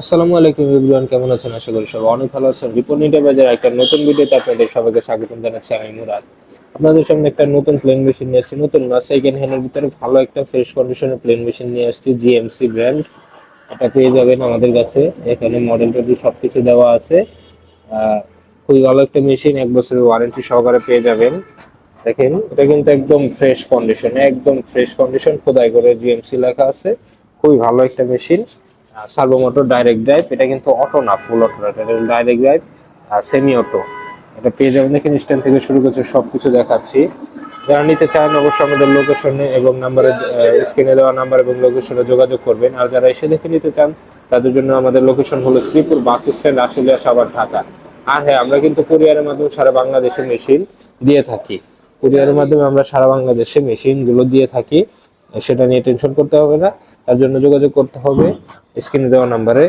আসসালামু আলাইকুম এভরিওয়ান, কেমন আছেন? আশা করি সবাই অনেক ভালো আছেন। রিপোর্ট নিতে বাজার একটা নতুন ভিডিওতে আপনাদের সবাইকে স্বাগতম জানাচ্ছি। আমি মুরাদ। আপনাদের সামনে একটা নতুন প্লেন মেশিন নিয়ে আসছি। নতুন না সেকেন্ড হ্যান্ডের ভিতরে ভালো একটা ফ্রেশ কন্ডিশনের প্লেন মেশিন নিয়ে আসছি জিএমসি ব্র্যান্ড এটা পেয়ে যাবেন আমাদের কাছে। এখানে মডেল টডেল সবকিছু দেওয়া আছে। খুবই ভালো একটা মেশিন, এক বছরের ওয়ারেন্টি সহকারে পেয়ে যাবেন। দেখেন, এটা কিন্তু একদম ফ্রেশ কন্ডিশন একদম ফ্রেশ কন্ডিশন খোদাই করে জিএমসি লেখা আছে। খুবই ভালো একটা machine. Servo motor direct drive এটা কিন্তু অটো না ফুল অটো এটা ডাইরেক্ট ড্রাইভ সেমি অটো এটা পেয়ে যাবেন দেখেন স্ট্যান্ড থেকে শুরু করছে সব কিছু দেখাচ্ছি। যারা নিতে চান অবশ্যই আমাদের লোকেশনে এবং নাম্বারে স্ক্রিনে দেওয়া নাম্বার এবং লোকেশনে যোগাযোগ করবেন। আর যারা এসে দেখে নিতে চান, তাদের জন্য আমাদের লোকেশন হলো শ্রীপুর বাস স্ট্যান্ড, আশুলিয়া, সাভার, ঢাকা। আর হ্যাঁ আমরা কিন্তু কুরিয়ারের মাধ্যমে সারা বাংলাদেশে মেশিন দিয়ে থাকি। কুরিয়ারের মাধ্যমে আমরা সারা বাংলাদেশে মেশিনগুলো দিয়ে থাকি। সেটা নিয়ে টেনশন করতে হবে না। তার জন্য যোগাযোগ করতে হবে। স্ক্রিনে দেওয়া নাম্বারে